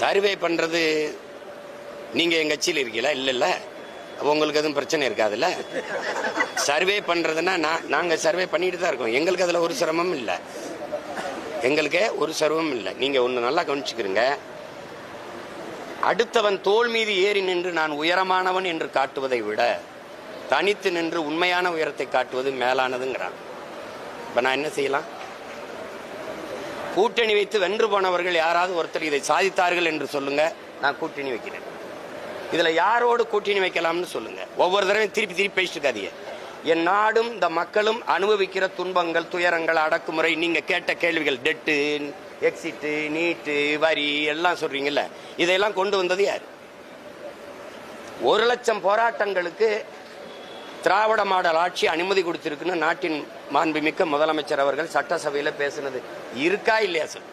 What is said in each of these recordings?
Survey பண்றது நீங்க இந்த பண்ணுறது நீங்கள் எங்கள் கட்சியில் இருக்கீங்களா? இல்லைல்ல அப்போ உங்களுக்கு எதுவும் பிரச்சனை இருக்காதுல்ல? சர்வே பண்ணுறதுன்னா நான் நாங்கள் சர்வே பண்ணிட்டு தான் இருக்கோம். எங்களுக்கு அதில் ஒரு சிரமம் இல்லை. எங்களுக்கு ஒரு சிரமம் இல்லை. நீங்கள் ஒன்று நல்லா கவனிச்சுக்கிறீங்க. அடுத்தவன் தோள் மீது ஏறி நின்று நான் உயரமானவன் என்று காட்டுவதை விட தனித்து நின்று உண்மையான உயரத்தை காட்டுவது மேலானதுங்கிறான் இப்போ நான் என்ன செய்யலாம்? கூட்டணி வைத்து வென்று போனவர்கள் யாராவது ஒருத்தர் இதை சாதித்தார்கள் என்று சொல்லுங்க நான் கூட்டணி வைக்கிறேன். இதில் யாரோடு கூட்டணி வைக்கலாம்னு சொல்லுங்க. ஒவ்வொரு தடவையும் திருப்பி திருப்பி பேசிட்டு இருக்காதீங்க என் நாடும் இந்த மக்களும் அனுபவிக்கிற துன்பங்கள் துயரங்கள் அடக்குமுறை நீங்க கேட்ட கேள்விகள் டெட்டு எக்ஸிட்டு நீட்டு வரி எல்லாம் சொல்றீங்கல்ல இதையெல்லாம் கொண்டு வந்தது யார்? ஒரு லட்சம் போராட்டங்களுக்கு திராவிட மாடல் ஆட்சி அனுமதி கொடுத்திருக்குன்னு நாட்டின் மாண்புமிக்க முதலமைச்சர் அவர்கள் சட்டசபையில் பேசுனது இருக்கா இல்லையா சொல்லு?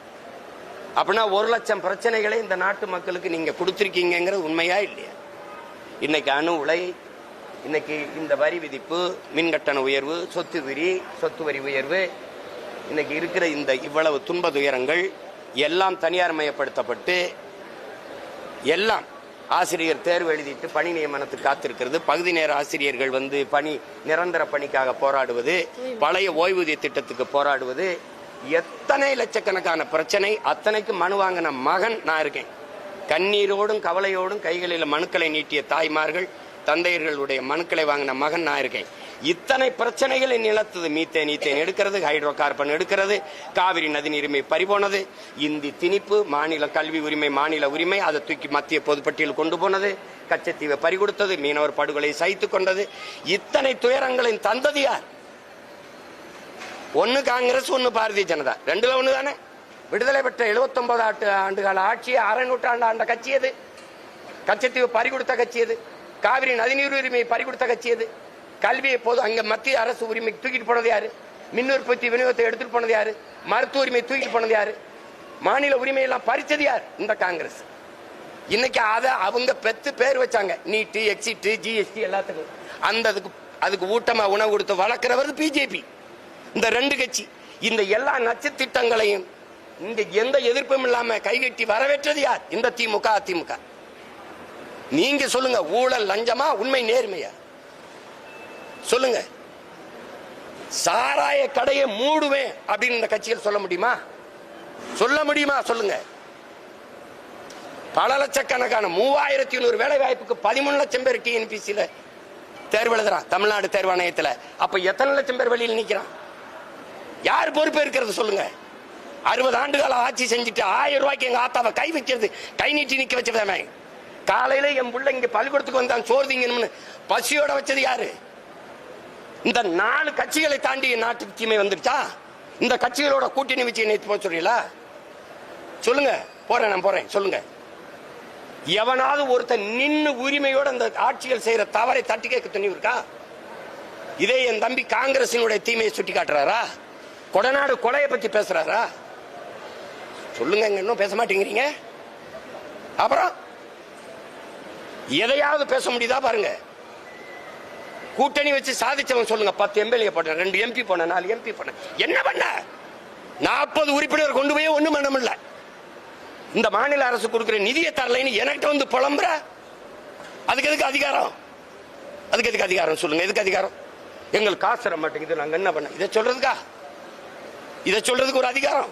அப்படின்னா ஒரு லட்சம் பிரச்சனைகளை இந்த நாட்டு மக்களுக்கு நீங்க கொடுத்திருக்கீங்கிறது உண்மையா இல்லையா? இன்னைக்கு அணு உலை இன்னைக்கு இந்த வரி விதிப்பு மின் கட்டண உயர்வு சொத்து வரி சொத்து வரி உயர்வு இன்னைக்கு இருக்கிற இந்த இவ்வளவு துன்ப துயரங்கள் எல்லாம் தனியார் மயப்படுத்தப்பட்டு எல்லாம் ஆசிரியர் தேர்வு எழுதிட்டு பணி நியமனத்துக்கு காத்திருக்கிறது. பகுதி நேர ஆசிரியர்கள் வந்து பணி நிரந்தர பணிக்காக போராடுவது பழைய ஓய்வூதிய திட்டத்துக்கு போராடுவது எத்தனை லட்சக்கணக்கான பிரச்சனை அத்தனைக்கு மனு வாங்கின மகன் நான் இருக்கேன். கண்ணீரோடும் கவலையோடும் கைகளில் மனுக்களை நீட்டிய தாய்மார்கள் தந்தையர்களுடைய மனுக்களை வாங்கின மகன் நான் இருக்கேன். இத்தனை பிரச்சனைகளை நிலத்தது. மீத்தேன் ஈத்தேன் எடுக்கிறது ஹைட்ரோ கார்பன் எடுக்கிறது காவிரி நதி நீரிமை பறிபோனது இந்தி திணிப்பு மாநில கல்வி உரிமை மாநில உரிமை அதை தூக்கி மத்திய பொதுப்பட்டியல் கொண்டு போனது கச்சத்தீவை பறிகொடுத்தது மீனவர் படுகொலை சகித்துக் கொண்டது. இத்தனை துயரங்களின் தந்தது யார்? ஒன்னு காங்கிரஸ் ஒன்னு பாரதிய ஜனதா. ரெண்டுல ஒண்ணு தானே விடுதலை பெற்ற 79 ஆண்டு ஆண்டுகால ஆட்சியை அரை நூற்றாண்டு ஆண்ட கட்சி எது? கச்சத்தீவு பறிகொடுத்த கட்சி எது? காவிரி நதிநீர் உரிமையை பறிகொடுத்த கட்சி எது? கல்வியை போது அங்க மத்திய அரசு உரிமை தூக்கிட்டு போனது யாரு? மின் உற்பத்தி விநியோகத்தை எடுத்துட்டு போனது யாரு? மருத்துவ உரிமை தூக்கிட்டு போனது யாரு? மாநில உரிமை எல்லாம் பறிச்சது யார்? இந்த காங்கிரஸ். இன்னைக்கு அதை அவங்க பெத்து பேர் வச்சாங்க. நீட்டு எக்ஸிட்டு ஜிஎஸ்டி எல்லாத்துக்கும். அந்த அதுக்கு அதுக்கு ஊட்டமா உணவு கொடுத்து வளர்க்கிறவர் பிஜேபி. இந்த ரெண்டு கட்சி. இந்த எல்லா நட்சத்திட்டங்களையும் இந்த எந்த எதிர்ப்பும் இல்லாம கைகட்டி வரவேற்றது யார்? இந்த திமுக அதிமுக. நீங்க சொல்லுங்க ஊழல் லஞ்சமா உண்மை நேர்மையா? சொல்லுங்க. சாராய கடையை மூடுவேன் அப்படின்னு இந்த கட்சிகள் சொல்ல முடியுமா? சொல்ல முடியுமா? சொல்லுங்க. பல லட்சக்கணக்கான மூவாயிரத்தி நூறு வேலை வாய்ப்புக்கு பதிமூணு லட்சம் பேர் டிஎன்பிசியில தேர்வு எழுதுறான். தமிழ்நாடு தேர்வாணையத்தில் அப்ப எத்தனை லட்சம் பேர் வெளியில் நிற்கிறான் யார் பொறுப்பு இருக்கிறது சொல்லுங்க. அறுபது ஆண்டுகால ஆட்சி செஞ்சுட்டு ஆயிரம் ரூபாய்க்கு எங்க ஆத்தாவை கை வைக்கிறது கை நீட்டி நிக்க வச்சதாமே காலையில என் பிள்ளை இங்க பள்ளிக்கூடத்துக்கு வந்தான் சோறு திங்கணும்னு பசியோட வச்சது யாரு? இந்த நாலு கட்சிகளை தாண்டி நாட்டுக்கு தீமை வந்துருச்சா? இந்த கட்சிகளோட கூட்டணி வச்சு நேற்று போக சொல்றீங்களா? சொல்லுங்க. போறேன் நான் போறேன். சொல்லுங்க. எவனாவது ஒருத்தன் நின்று உரிமையோட அந்த ஆட்சிகள் செய்யற தவறை தட்டி கேட்க துணிவு இருக்கா? இதே என் தம்பி காங்கிரசினுடைய தீமையை சுட்டி காட்டுறாரா? கொடநாடு கொலையை பத்தி பேசுறாரா? சொல்லுங்க இன்னும் பேச மாட்டேங்கிறீங்க. அப்புறம் எதையாவது பேச முடியுதா பாருங்க. கூட்டணி வச்சு சாதிச்சவன் சொல்லுங்க. பத்து எம்எல்ஏ போட்டேன் ரெண்டு எம்பி போனேன் நாலு எம்பி போனேன் என்ன பண்ண? நாற்பது உறுப்பினர் கொண்டு போய் ஒன்றும் பண்ண முடியல. இந்த மாநில அரசு கொடுக்குற நிதியை தரலைன்னு எனக்கிட்ட வந்து புலம்புற? அதுக்கு எதுக்கு அதிகாரம்? அதுக்கு எதுக்கு அதிகாரம் சொல்லுங்க. எதுக்கு அதிகாரம்? எங்களுக்கு காசு தர மாட்டேங்குது. நாங்க என்ன பண்ண? இதை சொல்றதுக்கா? இதை சொல்றதுக்கு ஒரு அதிகாரம்.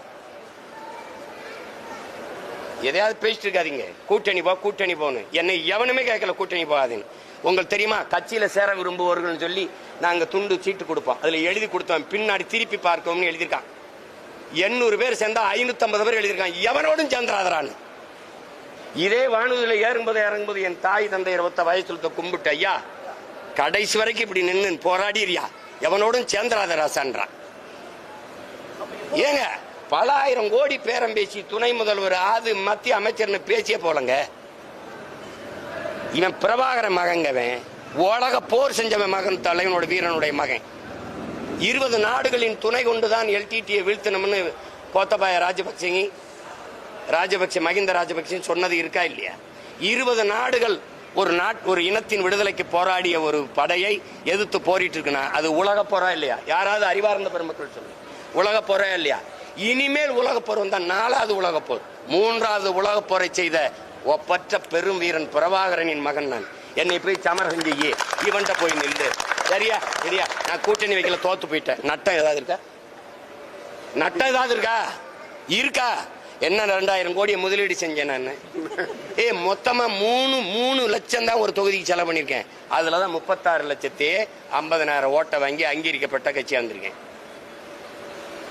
எதையாவது பேசிட்டு இருக்காதீங்க. கூட்டணி போ கூட்டணி போன்னு. என்னை எவனுமே கேட்கல கூட்டணி போகாதீங்க உங்களுக்கு தெரியுமா? கட்சியில சேர விரும்புவர்கள் சொல்லி நாங்க துண்டு சீட்டு கொடுப்போம். அதுல எழுதி கொடுத்தோம். பின்னாடி திருப்பி பார்க்கணும்னு எழுதியிருக்கான் எண்ணூறு பேர் சேர்ந்தா ஐநூத்தி பேர் எழுதியிருக்கான் எவனோடும் சேர்ந்துராதரான்னு இதே வானூதியில ஏறும்போது இறங்கும்போது என் தாய் தந்தை இருபத்த வயசுல கும்பிட்டு ஐயா கடைசி வரைக்கும் இப்படி நின்று போராடிறியா எவனோடும் சேர்ந்துராத ஏங்க பல ஆயிரம் கோடி பேரம் பேசி துணை முதல்வர் ஆது மத்திய அமைச்சர்னு பேசிய போலங்க. இவன் பிரபாகர மகங்கவன் உலக போர் செஞ்சவன் மகன் தலைவனோட வீரனுடைய மகன். இருபது நாடுகளின் துணை கொண்டுதான் எல்டிடியை வீழ்த்தணும்னு கோத்தபாய ராஜபக்சே ராஜபக்சே மகிந்த ராஜபக்சே சொன்னது இருக்கா இல்லையா? இருபது நாடுகள் ஒரு நாட் ஒரு இனத்தின் விடுதலைக்கு போராடிய ஒரு படையை எதிர்த்து போரிட்டு இருக்குன்னா அது உலக போரா இல்லையா? யாராவது அறிவார்ந்த பெருமக்கள் சொல்லு உலக போரா இல்லையா? இனிமேல் உலக போர் வந்தால் நாலாவது உலக போர் மூன்றாவது உலக போரை செய்த ஒப்பற்ற பெரும் வீரன் பிரபாகரனின் மகன் நான். என்னை போய் சமரசம் செய்யி இவன்ட்ட போய் நில்லு. சரியா? சரியா? நான் கூட்டணி வைக்கல தோத்து போயிட்டேன். நட்டம் ஏதாவது இருக்கா? நட்டம் ஏதாவது இருக்கா? இருக்கா? என்ன ரெண்டாயிரம் கோடியை முதலீடு செஞ்சேன் நான். ஏ மொத்தமா மூணு மூணு லட்சம் தான் ஒரு தொகுதிக்கு செலவு பண்ணியிருக்கேன். அதுல தான் முப்பத்தாறு லட்சத்தி ஐம்பதனாயிரம் ஓட்டை வாங்கி அங்கீகரிக்கப்பட்ட கட்சியாக இருந்திருக்கேன் இப்போ எப்போதும் அதிகாரத்தை கைப்பற்றுவது சார்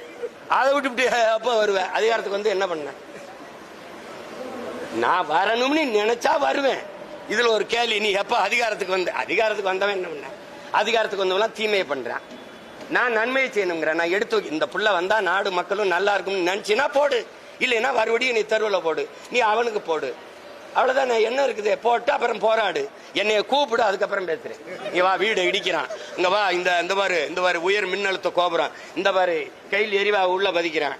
அதை விட்டுவிட்டு அப்போ வருவேன். அதிகாரத்துக்கு வந்து என்ன பண்ண நான் வரணும்னு நினைச்சா வருவேன். இதுல ஒரு கேள்வி நீ எப்ப அதிகாரத்துக்கு வந்த அதிகாரத்துக்கு வந்தவன் என்ன பண்ண? அதிகாரத்துக்கு வந்தவெல்லாம் தீமையை பண்றான். நான் நன்மையை செய்யணுங்கிறேன் நான் எடுத்து இந்த புள்ள வந்தா நாடு மக்களும் நல்லா இருக்கும்னு நினைச்சினா போடு. இல்லைன்னா மறுபடியும் நீ தெருவில் போடு. நீ அவனுக்கு போடு. அவ்வளவுதான். நான் என்ன இருக்குது? போட்டு அப்புறம் போராடு. என்னைய கூப்பிடு அதுக்கப்புறம் பேசுறேன். நீ வா வீடு இடிக்கிறான். இங்கே வா இந்த இந்த மாதிரி இந்த மாதிரி உயர் மின்னழுத்த கோபுரம். இந்த மாதிரி கையில் எரிவா உள்ள பதிக்கிறான்.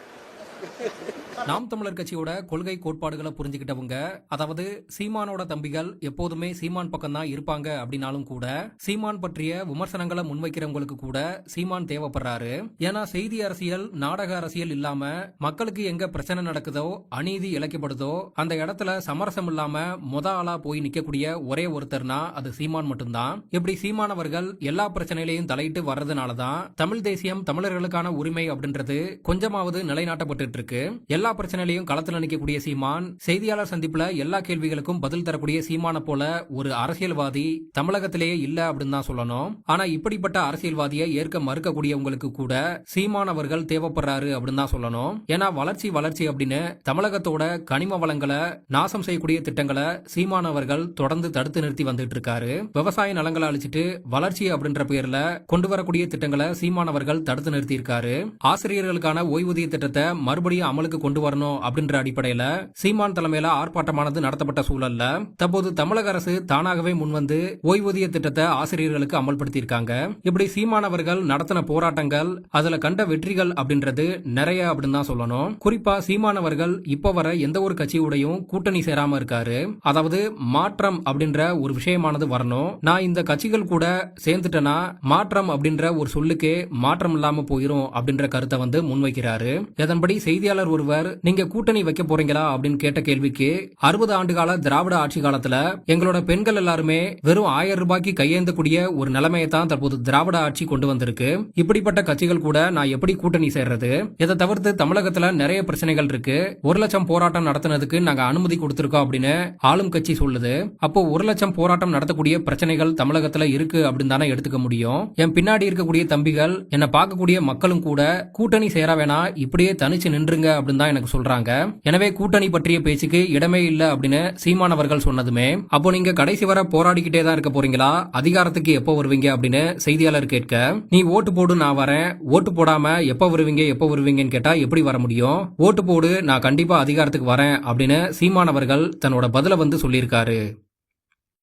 நாம் தமிழர் கட்சியோட கொள்கை கோட்பாடுகளை புரிஞ்சுக்கிட்டவங்க அதாவது சீமானோட தம்பிகள் எப்போதுமே சீமான் பக்கம் தான் இருப்பாங்க அப்படின்னாலும் கூட சீமான் பற்றிய விமர்சனங்களை முன்வைக்கிறவங்களுக்கு கூட சீமான் தேவைப்படுறாரு. ஏன்னா செய்தி அரசியல் நாடக அரசியல் இல்லாம மக்களுக்கு எங்க பிரச்சனை நடக்குதோ அநீதி இழைக்கப்படுதோ அந்த இடத்துல சமரசம் இல்லாம மொத ஆளா போய் நிக்கக்கூடிய ஒரே ஒருத்தர்னா அது சீமான் மட்டும்தான். இப்படி சீமானவர்கள் எல்லா பிரச்சனையிலையும் தலையிட்டு வர்றதுனாலதான் தமிழ் தேசியம் தமிழர்களுக்கான உரிமை அப்படின்றது கொஞ்சமாவது நிலைநாட்டப்பட்டு இருக்கு. எல்லா பிரச்சனையிலையும் களத்துல நிக்கக்கூடிய சீமான் செய்தியாளர் சந்திப்புல எல்லா கேள்விகளுக்கும் பதில் தரக்கூடிய சீமான போல ஒரு அரசியல்வாதி தமிழகத்திலேயே இல்ல அப்படின்னு தான் சொல்லணும். ஆனா இப்படிப்பட்ட அரசியல்வாதியை ஏற்க மறுக்கக்கூடியவங்களுக்கு கூட சீமான் அவர்கள் தேவைப்படுறாரு அப்படின்னு தான் சொல்லணும். ஏன்னா வளர்ச்சி வளர்ச்சி அப்படின்னு தமிழகத்தோட கனிம வளங்களை நாசம் செய்யக்கூடிய திட்டங்களை சீமான் அவர்கள் தொடர்ந்து தடுத்து நிறுத்தி வந்துட்டு இருக்காரு. விவசாய நலங்களை அழிச்சிட்டு வளர்ச்சி அப்படின்ற பேர்ல கொண்டு வரக்கூடிய திட்டங்களை சீமான் அவர்கள் தடுத்து நிறுத்தி இருக்காரு. ஆசிரியர்களுக்கான ஓய்வூதிய திட்டத்தை மறுபடியும் அமலுக்கு கொண்டு கொண்டு வரணும் அப்படின்ற அடிப்படையில சீமான் தலைமையில ஆர்ப்பாட்டமானது நடத்தப்பட்ட சூழல்ல தற்போது தமிழக அரசு தானாகவே முன்வந்து ஓய்வூதிய திட்டத்தை ஆசிரியர்களுக்கு அமல்படுத்தி இருக்காங்க இப்படி சீமான் அவர்கள் நடத்தின போராட்டங்கள் அதுல கண்ட வெற்றிகள் அப்படின்றது நிறைய அப்படின்னு தான் சொல்லணும். குறிப்பா சீமான் அவர்கள் இப்ப வர எந்த ஒரு கட்சியோடையும் கூட்டணி சேராம இருக்காரு. அதாவது மாற்றம் அப்படின்ற ஒரு விஷயமானது வரணும். நான் இந்த கட்சிகள் கூட சேர்ந்துட்டேன்னா மாற்றம் அப்படின்ற ஒரு சொல்லுக்கே மாற்றம் இல்லாம போயிரும் அப்படின்ற கருத்தை வந்து முன்வைக்கிறாரு. இதன்படி செய்தியாளர் ஒருவர் நீங்க கூட்டணி வைக்க போறீங்களா அப்படின்னு கேட்ட கேள்விக்கு அறுபது ஆண்டு கால திராவிட ஆட்சி காலத்துல எங்களோட பெண்கள் எல்லாருமே வெறும் ஆயிரம் ரூபாய்க்கு கையேந்தக்கூடிய ஒரு நிலைமையை தான் தற்போது திராவிட ஆட்சி கொண்டு வந்திருக்கு. இப்படிப்பட்ட கட்சிகள் கூட நான் எப்படி கூட்டணி சேர்றது? இதை தவிர்த்து தமிழகத்துல நிறைய பிரச்சனைகள் இருக்கு. ஒரு லட்சம் போராட்டம் நடத்தினதுக்கு நாங்க அனுமதி கொடுத்திருக்கோம் அப்படின்னு ஆளும் கட்சி சொல்லுது. அப்போ ஒரு லட்சம் போராட்டம் நடத்தக்கூடிய பிரச்சனைகள் தமிழகத்துல இருக்கு அப்படின்னு தானே எடுத்துக்க முடியும். என் பின்னாடி இருக்கக்கூடிய தம்பிகள் என்ன பார்க்கக்கூடிய மக்களும் கூட கூட்டணி சேர வேணாம் இப்படியே தனிச்சு நின்றுங்க அப்படின்னு தான் எனக்கு சொல்றாங்க. எனவே கூட்டணி பற்றிய பேச்சுக்கு இடமே இல்ல அப்படின்னு சீமானவர்கள் சொன்னதுமே. அப்போ நீங்க கடைசி வரை போராடிக்கிட்டே தான் இருக்க போறீங்களா? அதிகாரத்துக்கு எப்போ வருவீங்க? அப்படின்னு செய்தியாளர் கேட்க நீ ஓட்டு போடு நான் வரேன். ஓட்டு போடாம எப்போ வருவீங்க எப்போ வருவீங்கன்னு கேட்டா எப்படி வர முடியும்? ஓட்டு போடு நான் கண்டிப்பா அதிகாரத்துக்கு வரேன் அப்படின்னு சீமானவர்கள் தன்னோட பதில வந்து சொல்லியிருக்காரு.